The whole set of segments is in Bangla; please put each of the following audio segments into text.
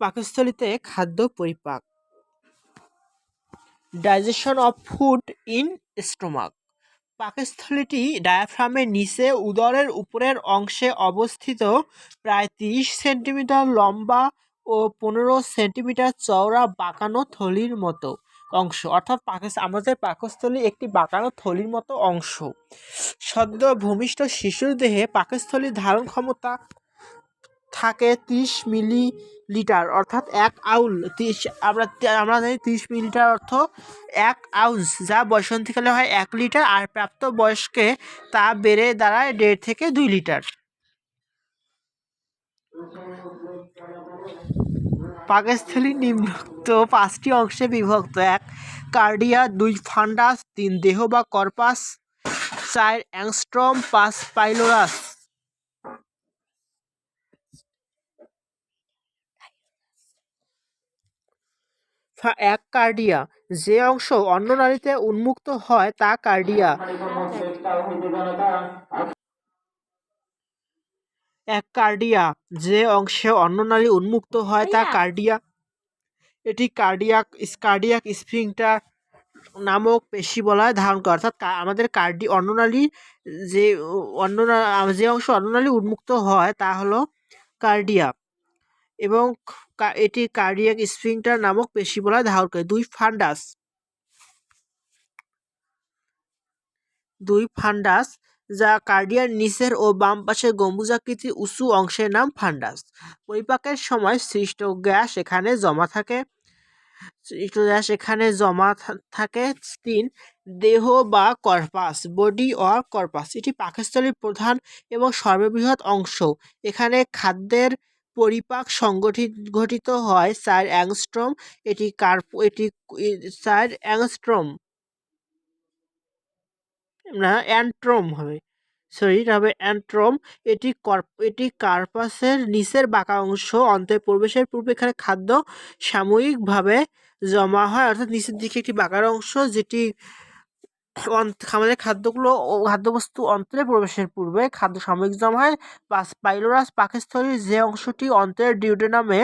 পাকস্থলীতে খাদ্য পরিপাক। Digestion of food in stomach. পাকস্থলীটি ডায়াফ্রামের নিচে উদরের উপরের অংশে অবস্থিত, প্রায় তিরিশ সেন্টিমিটার লম্বা ও পনেরো সেন্টিমিটার চওড়া বাঁকানো থলির মতো অংশ। অর্থাৎ আমাদের পাকস্থলী একটি বাঁকানো থলির মতো অংশ। সদ্য ভূমিষ্ঠ শিশুর দেহে পাকস্থলীর ধারণ ক্ষমতা থাকে তিরিশ মিলি লিটার অর্থাৎ এক আউল। তিরিশ, আমরা আমরা জানি তিরিশ মিলিটার অর্থ এক আউন্স যা বসন্তকালে হয় এক লিটার, আর প্রাপ্ত বয়স্কে তা বেড়ে দাঁড়ায় দেড় থেকে দুই লিটার। পাকস্থলী নিম্নোক্ত পাঁচটি অংশে বিভক্ত। এক, কার্ডিয়া, দুই, ফান্ডাস, তিন, দেহ বা কর্পাস, চার, অ্যাংস্ট্রম, পাঁচ, পাইলোরাস। এক কার্ডিয়া। যে অংশ অন্য নারীতে উন্মুক্ত হয় তা কার্ডিয়া। এক কার্ডিয়া। যে অংশে অন্য নারী উন্মুক্ত হয় তা কার্ডিয়া। এটি কার্ডিয়াক কার্ডিয়াক স্প্রিংটার নামক পেশি বলায় ধারণ করে। অর্থাৎ আমাদের কার্ডি অন্ননালী যে অন্য যে অংশ অন্ননালী উন্মুক্ত হয় তা হলো কার্ডিয়া। এবং এটি কার্ডিয়াক স্প্রিংটার নামক পেশি বলয় ধারণ করে। দুই ফান্ডাস। দুই ফান্ডাস, যা কার্ডিয়ার নিচের ও বাম পাশের গম্বুজাকৃতি উঁচু অংশের নাম ফান্ডাস। পরিপাকের সময় সৃষ্ট গ্যাস এখানে জমা থাকে। সৃষ্ট গ্যাস এখানে জমা থাকে তিন দেহ বা কর্পাস, বডি অর কর্পাস। এটি পাকস্থলীর প্রধান এবং সর্ববৃহৎ অংশ। এখানে খাদ্যের পরিপাক সংগঠিত, গঠিত হয় চার অ্যাংস্ট্রম। এটি কার্প এটি চার অ্যাংস্ট্রম। না, অ্যান্ট্রোম হবে। সরি হবে অ্যান্ট্রোম। এটি কর্প, এটি কার্পাসের নিচের বাঁকা অংশ অন্তে প্রবেশের পূর্বে এখানে খাদ্য সাময়িকভাবে জমা হয়, অর্থাৎ নিচের দিকে একটি বাঁকার অংশ, যেটি আমাদের খাদ্যগুলো ও, খাদ্যবস্তু অন্তরে প্রবেশের পূর্বে খাদ্য সাময়িক জমা হয় পাইলোরাস পাকস্থলীর যে অংশটি অন্তের ডিউডেনামে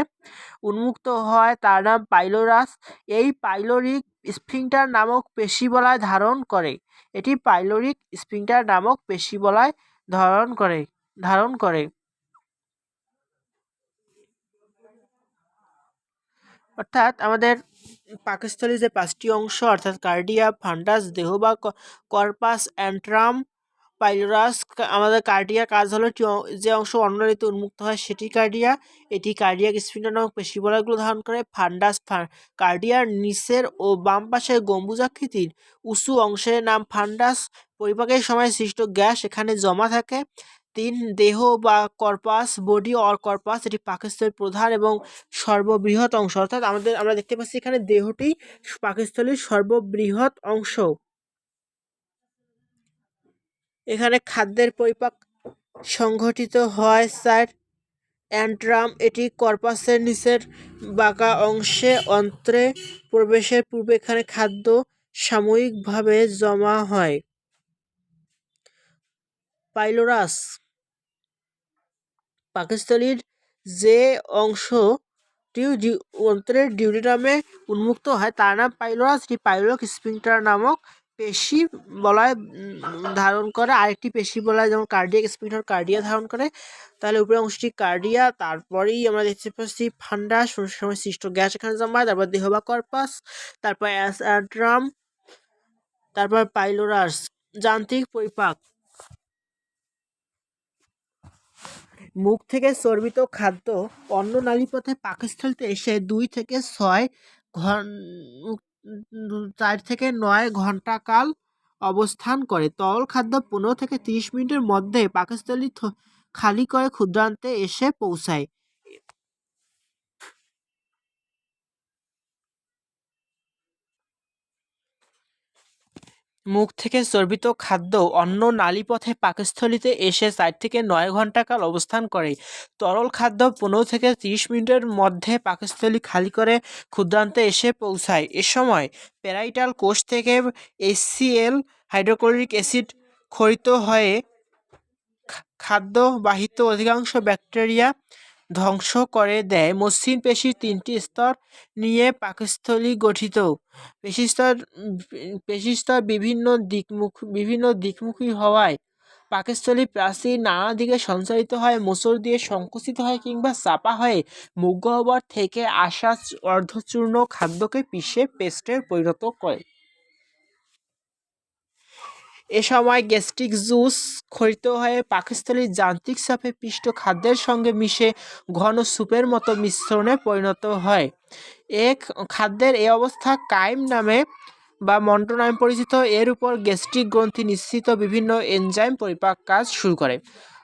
উন্মুক্ত হয় তার নাম পাইলোরাস। এই পাইলোরিক স্ফিংটার নামক পেশি বলয় ধারণ করে। এটি পাইলোরিক স্ফিংটার নামক পেশি বলয় ধারণ করে ধারণ করে। অর্থাৎ আমাদের পাকস্থলীর যে পাঁচটি অংশ, অর্থাৎ কার্ডিয়া, ফান্ডাস, দেহ বা কর্পাস, অ্যান্ট্রাম, পাইলোরাস আমাদের কার্ডিয়া কাজ হলো যে অংশ অন্যরিতে উন্মুক্ত হয় সেটি কার্ডিয়া। এটি কার্ডিয়াক স্পিন্ডার নামক পেশি বলয়গুলো ধারণ করে। ফান্ডাস কার্ডিয়ার নিচের ও বাম পাশের গম্বুজাকৃতির উঁচু অংশের নাম ফান্ডাস। পরিপাকের সময় সৃষ্ট গ্যাস এখানে জমা থাকে। তিন দেহ বা কর্পাস বডি অর কর্পাস এটি পাকস্থলীর প্রধান এবং সর্ববৃহৎ অংশ। অর্থাৎ আমাদের, আমরা দেখতে পাচ্ছি এখানে দেহটি পাকস্থলীর সর্ববৃহৎ অংশ। এখানে খাদ্যের পরিপাক সংঘটিত হয়, স্যার। অ্যান্ট্রাম, এটি কর্পাসের নিচের বাঁকা অংশে অন্ত্রে প্রবেশের পূর্বে এখানে খাদ্য সাময়িকভাবে জমা হয়। পাইলোরাস পাকস্থলীর যে অংশটি ডি- অন্ত্রের ডিউডিনামে উন্মুক্ত হয়, তার নাম পাইলোরাস এটি পাইলোরিক স্পিংটার নামক পেশি বলয় ধারণ করে। আরেকটি পেশি বলয় যেমন কার্ডিয়াক স্পিংটার কার্ডিয়া ধারণ করে। তাহলে উপরের অংশটি কার্ডিয়া তারপরেই আমরা দেখতে পাচ্ছি ফান্ডাস সময় সৃষ্ট গ্যাস এখানে জমা হয়, তারপর দেহ বা কর্পাস তারপর অ্যাস অ্যাড্রাম তারপর পাইলোরাস, যান্ত্রিক পরিপাক। মুখ থেকে চর্বিত খাদ্য অন্য নালীপথে পাকস্থলতে এসে দুই থেকে ছয় ঘন চার থেকে নয় ঘণ্টা কাল অবস্থান করে। তরল খাদ্য পনেরো থেকে তিরিশ মিনিটের মধ্যে পাকস্থলী খালি করে ক্ষুদ্রান্তে এসে পৌঁছায়। মুখ থেকে চর্বিত খাদ্য অন্য নালীপথে পাকস্থলীতে এসে চার থেকে নয় ঘণ্টা কাল অবস্থান করে। তরল খাদ্য পনেরো থেকে তিরিশ মিনিটের মধ্যে পাকস্থলী খালি করে ক্ষুদ্রান্তে এসে পৌঁছায়। এ সময় প্যারাইটাল কোষ থেকে এসিএল হাইড্রোক্লোরিক অ্যাসিড ক্ষরিত হয়ে খা- খাদ্য বাহিত অধিকাংশ ব্যাকটেরিয়া ধ্বংস করে দেয়। মসৃণ পেশির তিনটি স্তর নিয়ে পাকস্থলী গঠিত। পেশিস্তর পেশিস্তর বিভিন্ন দিকমুখ, বিভিন্ন দিকমুখী হওয়ায় পাকস্থলী প্রাচীর নানা দিকে সঞ্চারিত হয়, মোচড় দিয়ে সংকুচিত হয় কিংবা চাপা হয়ে মুখগহ্বর থেকে আসা অর্ধচূর্ণ খাদ্যকে পিষে পেস্টে পরিণত করে। এ সময় গ্যাস্ট্রিক জুস ক্ষরিত হয়ে পাকস্থলীর যান্ত্রিক চাপে পিষ্ট খাদ্যের সঙ্গে মিশে ঘন স্যুপের মতো মিশ্রণে পরিণত হয়। এ খাদ্যের এই অবস্থা কাইম নামে বা মন্ট নামে পরিচিত। এর উপর গ্যাস্ট্রিক গ্রন্থি নিশ্চিত বিভিন্ন এনজাইম পরিপাক কাজ শুরু করে।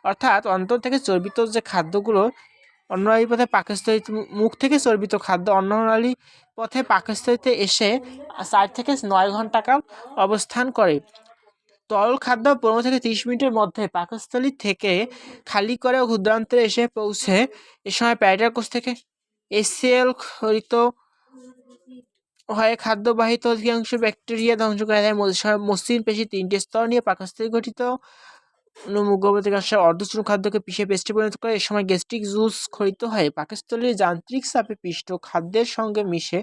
অর্থাৎ অন্তর থেকে চর্বিত যে খাদ্যগুলো অন্ননালী পথে পাকস্থলী মুখ থেকে চর্বিত খাদ্য অন্ননালী পথে পাকস্থলীতে এসে চার থেকে নয় ঘন্টাকাল অবস্থান করে। তরল খাদ্য পনেরো থেকে তিরিশ মিনিটের মধ্যে পাকস্থলী থেকে খালি করে ক্ষুদ্রান্তে এসে পৌঁছে এ সময় প্যারাটার কোষ থেকে এসিএল খরিত হয়ে খাদ্যবাহিত অধিকাংশ ব্যাকটেরিয়া ধ্বংস করে দেয়। মসৃণ পেশি তিনটি স্তর নিয়ে পাকস্থলী গঠিত। মুখগর্ভবতী অর্ধচূর্ণ খাদ্যকে পিষে পেস্টে পরিণত করে এ সময় গ্যাস্ট্রিক জুস খরিত হয় পাকস্থলীর যান্ত্রিক চাপে পিষ্ট খাদ্যের সঙ্গে মিশে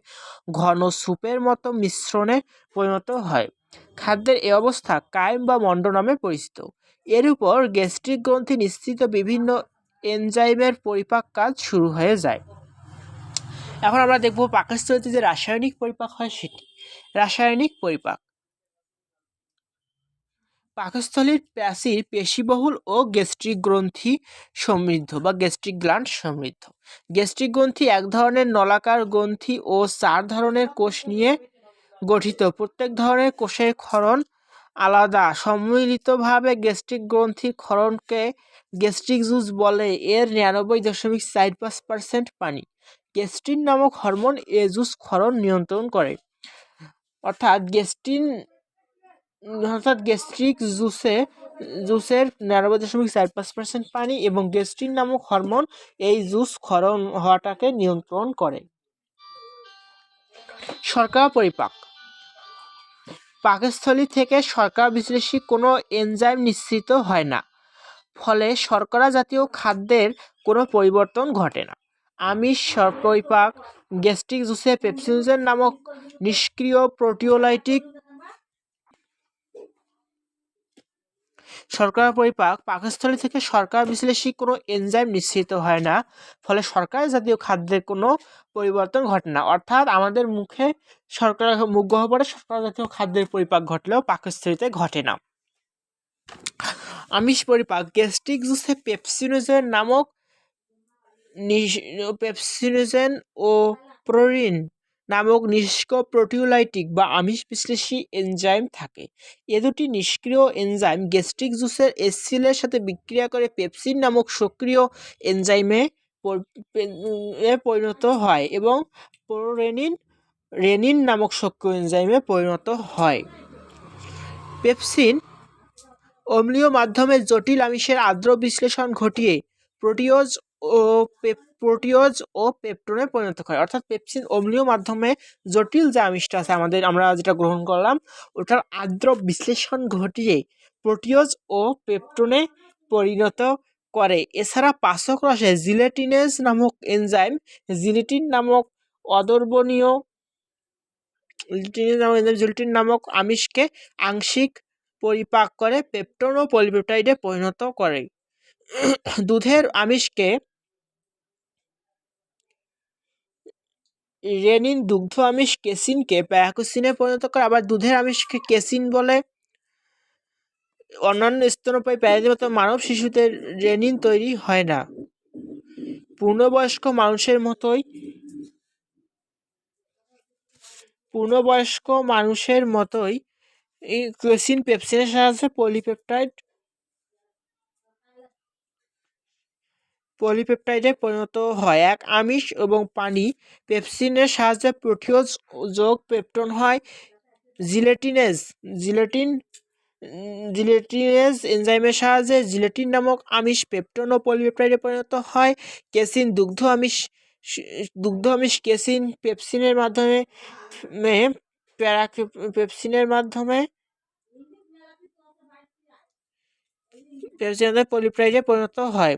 ঘন স্যুপের মতো মিশ্রণে পরিণত হয়। খাদ্যের এ অবস্থা কায়েম বা মন্ড নামে পরিচিত। এর উপর গ্যাস্ট্রিক গ্রন্থি নিশ্চিত বিভিন্ন এনজাইমের পরিপাক কাজ শুরু হয়ে যায়। এখন আমরা দেখব পাকস্থলীতে যে রাসায়নিক পরিপাক হয় সেটি। রাসায়নিক পরিপাক। পাকস্থলীর প্যাসির পেশিবহুল ও গ্যাস্ট্রিক গ্রন্থি সমৃদ্ধ বা গ্যাস্ট্রিক গ্ল্যান্ড সমৃদ্ধ। গ্যাস্ট্রিক গ্রন্থি এক ধরনের নলাকার গ্রন্থি ও চার ধরনের কোষ নিয়ে গঠিত। প্রত্যেক ধরনের কোষের ক্ষরণ আলাদা। সম্মিলিতভাবে গ্যাস্ট্রিক গ্রন্থির ক্ষরণকে গ্যাস্ট্রিক জুস বলে। এর নিরানব্বই দশমিক চার পাঁচ পার্সেন্ট পানি। গ্যাস্ট্রিন নামক হরমোন এ জুস ক্ষরণ নিয়ন্ত্রণ করে। অর্থাৎ গ্যাস্ট্রিন, অর্থাৎ গ্যাস্ট্রিক জুসে, জুসের নিরানব্বই দশমিক চার পাঁচ পার্সেন্ট পানি এবং গ্যাস্ট্রিন নামক হরমোন এই জুস ক্ষরণ হওয়াটাকে নিয়ন্ত্রণ করে। শর্করা পরিপাক। পাকস্থলী থেকে শর্করা বিশ্লেষী কোনো এনজাইম নিশ্চিত হয় না। ফলে শর্করা জাতীয় খাদ্যের কোনো পরিবর্তন ঘটে না। আমিষ পরিপাক গ্যাস্ট্রিক জুসে পেপসিনজেন নামক নিষ্ক্রিয় প্রোটিওলাইটিক শর্করা পরিপাক পাকস্থলী থেকে শর্করা বিশ্লেষী কোনো এনজাইম নিঃসৃত হয় না। ফলে শর্করা জাতীয় খাদ্যের কোনো পরিবর্তন ঘটে না। অর্থাৎ আমাদের মুখে শর্করা মুখ গহ্বরে শর্করা জাতীয় খাদ্যের পরিপাক ঘটলেও পাকস্থলীতে ঘটে না। আমিষ পরিপাক গ্যাস্ট্রিক জুসে পেপসিনোজেন নামক পেপসিনোজেন ও প্রোরিন নামক নিষ্ক্রিয় প্রোটিওলাইটিক বা আমিষ বিশ্লেষী এনজাইম থাকে। এ দুটি নিষ্ক্রিয় এনজাইম গ্যাস্ট্রিক জুসের এসিলের সাথে বিক্রিয়া করে পেপসিন নামক সক্রিয় এনজাইমে পরিণত হয় এবং প্রোরেনিন, রেনিন নামক সক্রিয় এনজাইমে পরিণত হয়। পেপসিন অম্লীয় মাধ্যমে জটিল আমিষের আর্দ্র বিশ্লেষণ ঘটিয়ে প্রোটিওজ ও প্রোটিওজ ও পেপটোনে পরিণত হয়। অর্থাৎ পেপসিন অম্লীয় মাধ্যমে জটিল যে আমিষটা আছে, আমাদের আমরা যেটা গ্রহণ করলাম, ওটার আর্দ্র বিশ্লেষণ ঘটিয়ে প্রোটিওজ ও পেপটোনে পরিণত করে। এছাড়া পাচক রসে জিলেটিনেজ নামক এনজাইম, জিলেটিন নামক অদর্বনীয় নামক জিলেটিন নামক আমিষকে আংশিক পরিপাক করে পেপটন ও পলিপেপটাইডে পরিণত করে। দুধের আমিষকে রেনিন দুগ্ধ আমিষ কেসিনকে প্যারাকোসিনে পরিণত করে, আবার দুধের আমিষকে কেসিন বলে। অন্যান্য স্তন্যপায়ী প্রাণীদের মতো মানব শিশুতে রেনিন তৈরি হয় না। পূর্ণবয়স্ক মানুষের মতোই, পূর্ণবয়স্ক মানুষের মতোই কেসিন পেপসিনের সাহায্যে পলিপেপটাইড পলিপেপটাইডে পরিণত হয়। এক আমিষ এবং পানি পেপসিনের সাহায্যে প্রোটিওজ যোগ পেপটন হয়। জিলেটিনেজ, জিলেটিন, জিলেটিনেজ এনজাইমের সাহায্যে জিলেটিন নামক আমিষ পেপটন ও পলিপেপটাইডে পরিণত হয়। কেসিন, দুগ্ধ আমিষ দুগ্ধ আমিষ কেসিন পেপসিনের মাধ্যমে প্যারা পেপসিনের মাধ্যমে পলিপ্রাইডে পরিণত হয়।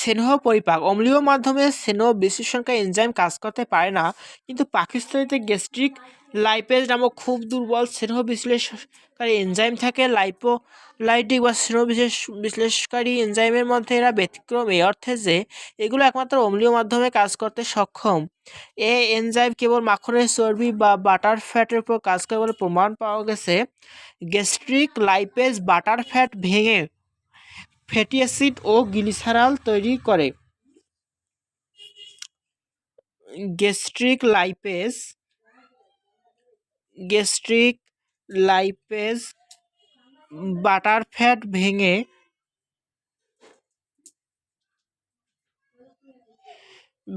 স্নেহ পরিপাক। অম্লীয় মাধ্যমে স্নেহ বিশ্লেষণকারী এনজাইম কাজ করতে পারে না। কিন্তু পাকিস্তানিতে গ্যাস্ট্রিক লাইপেজ নামক খুব দুর্বল স্নেহ বিশ্লেষণকারী এনজাইম থাকে। লাইপোলাইটিক বা স্নেহ বিশেষ বিশ্লেষকারী এনজাইমের মধ্যে এরা ব্যতিক্রম এই অর্থে যে এগুলো একমাত্র অম্লীয় মাধ্যমে কাজ করতে সক্ষম। এ এনজাইম কেবল মাখনের চর্বি বা বাটার ফ্যাটের উপর কাজ করে বলে প্রমাণ পাওয়া গেছে। গ্যাস্ট্রিক লাইপেজ বাটার ফ্যাট ভেঙে ফ্যাটি অ্যাসিড ও গ্লিসারল তৈরি করে। Gastric lipase gastric lipase, butter fat ভেঙে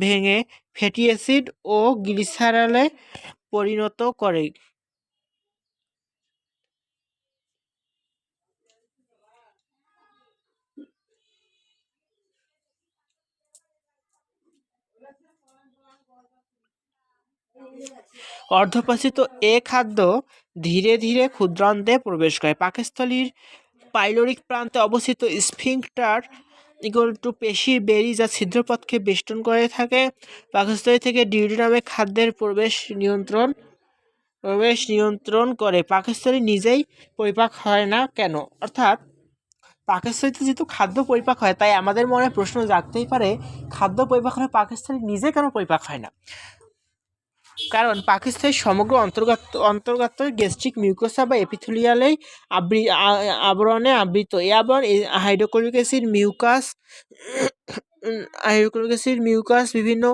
ভেঙে ফ্যাটি অ্যাসিড ও গ্লিসারলে পরিণত করে। অর্ধপাচিত এ খাদ্য ধীরে ধীরে ক্ষুদ্রান্তে প্রবেশ করে। পাকস্থলীর পাইলোরিক প্রান্তে অবস্থিত স্ফিংক্টার ইকুয়াল টু পেশির বেরি যা ছিদ্রপথকে বেষ্টন করে থাকে। পাকস্থলী থেকে ডিউডিনামে খাদ্যের প্রবেশ নিয়ন্ত্রণ প্রবেশ নিয়ন্ত্রণ করে। পাকস্থলী নিজেই পরিপাক হয় না কেন? অর্থাৎ পাকস্থলীতে যেহেতু খাদ্য পরিপাক হয়, তাই আমাদের মনে প্রশ্ন জাগতেই পারে, খাদ্য পরিপাক হলে পাকস্থলী নিজে কেন পরিপাক হয় না? কারণ পাকিস্তানের সমগ্র অন্তর্গত অন্তর্গত গ্যাস্ট্রিক মিউকোসা বা এপিথেলিয়ালেই আবৃ আবরণে আবৃত। এই আবরণ hydrochloric acid, mucus hydrochloric acid, mucus, বিভিন্ন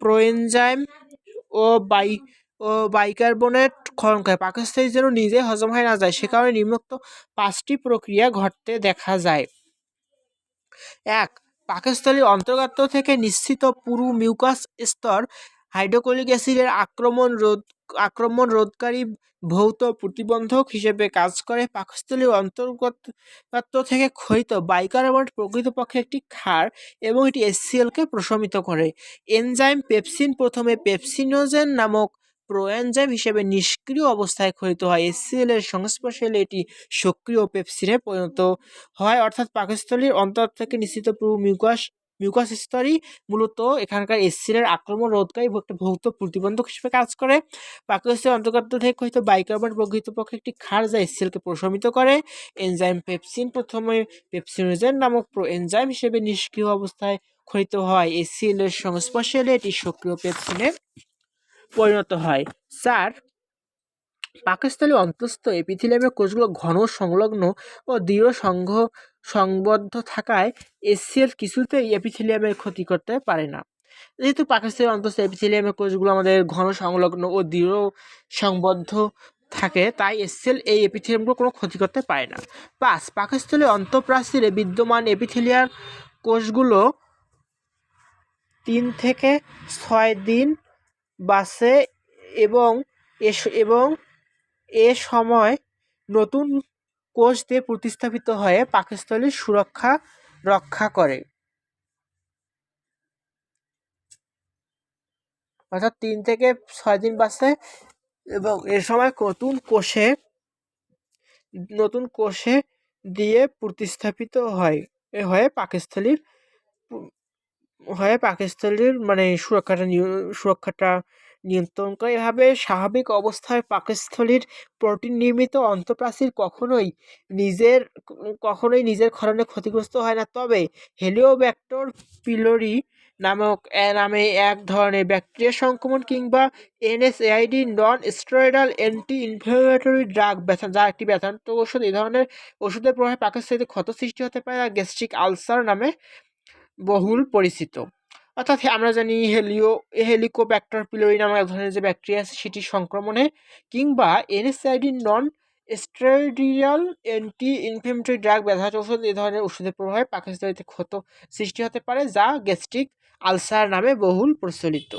proenzyme O by O bicarbonate ক্ষরণ করে। পাকিস্তানি যেন নিজে হজম হয় না যায়, সে কারণে নিম্নোক্ত পাঁচটি প্রক্রিয়া ঘটতে দেখা যায়। এক পাকস্থলীর অন্তর্গত থেকে নিশ্চিত পুরু মিউকাস স্তর হাইড্রোক্লোরিক অ্যাসিডের আক্রমণ রোধ, আক্রমণ রোধকারী ভৌত প্রতিবন্ধক হিসেবে কাজ করে পাকস্থলীর অন্তর্গত থেকে ক্ষয়িত বাইকার্বনেট প্রকৃতপক্ষে একটি ক্ষার এবং এটি এসসিএলকে প্রশমিত করে। এনজাইম পেপসিন প্রথমে পেপসিনোজেন নামক প্রোএনজাইম হিসেবে নিষ্ক্রিয় অবস্থায় ক্ষয়িত হয়। এসসিএল এর সংস্পর্শে এলে এটি সক্রিয় পেপসিনে পরিণত হয়, অর্থাৎ পাকস্থলীর অন্তর থেকে নিশ্চিত পুরো মিউকাস মিউকাস স্তরই মূলত এখানকার এসিডের আক্রমণ রোধকারী একটা ভৌত প্রতিবন্ধক হিসেবে কাজ করে। পাকস্থলীর অন্তর্গত থেকে হয়তো বাইকার্বন প্রকৃতপক্ষে একটি ক্ষার যা এসিএলকে প্রশমিত করে। এনজাইম পেপসিন প্রথমে পেপসিনোজেন নামক এনজাইম হিসেবে নিষ্ক্রিয় অবস্থায় ক্ষয়িত হয়। এসিএল এর সংস্পর্শে এলে এটি সক্রিয় পেপসিনে পরিণত হয়। চার পাকস্থলী অন্তস্থ এপিথেলিয়ামের কোষগুলো ঘন সংলগ্ন ও দৃঢ় সংঘ, সংবদ্ধ থাকায় এসিএল কিছুতেই এপিথেলিয়ামের ক্ষতি করতে পারে না। যেহেতু পাকস্থলী অন্তস্থ এপিথেলিয়ামের কোষগুলো আমাদের ঘন সংলগ্ন ও দৃঢ় সংবদ্ধ থাকে, তাই এসসেল এই এপিথেলিয়ামগুলো কোনো ক্ষতি করতে পারে না। পাঁচ পাকস্থলী অন্তঃপ্রাচীরে বিদ্যমান এপিথেলিয়ার কোষগুলো তিন থেকে ছয় দিন বাসে এবং এবং এ সময় নতুন কোষ দিয়ে প্রতিস্থাপিত হয়ে পাকস্থলীর সুরক্ষা রক্ষা করে। অর্থাৎ তিন থেকে ছয় দিন বাসে এবং এ সময় নতুন কোষে নতুন কোষে দিয়ে প্রতিস্থাপিত হয় হয়ে পাকস্থলীর হয়ে পাকস্থলীর মানে সুরক্ষাটা সুরক্ষাটা নিয়ন্ত্রণ করে। এভাবে স্বাভাবিক অবস্থায় পাকস্থলীর প্রোটিন নির্মিত অন্তঃপ্রাচীর কখনোই নিজের কখনোই নিজের ক্ষরণে ক্ষতিগ্রস্ত হয় না। তবে হেলিওব্যাক্টর পিলোরি নামক নামে এক ধরনের ব্যাকটেরিয়া সংক্রমণ কিংবা NSAID non steroidal anti inflammatory drug ব্যথা, যা একটি ব্যথান্ত ওষুধ এই ধরনের ওষুধের প্রভাবে পাকস্থলীতে ক্ষত সৃষ্টি হতে পারে গ্যাস্ট্রিক আলসার নামে বহুল পরিচিত। অর্থাৎ আমরা জানি হেলিও হেলিকোব্যাক্টার পিলোরি নামক এক ধরনের যে ব্যাকটেরিয়া আছে সেটি সংক্রমণে কিংবা NSAID non steroidal anti inflammatory drug ব্যথা ওষুধ এ ধরনের ওষুধের প্রভাবে পাকস্থলীতে ক্ষত সৃষ্টি হতে পারে, যা গ্যাস্ট্রিক আলসার নামে বহুল প্রচলিত।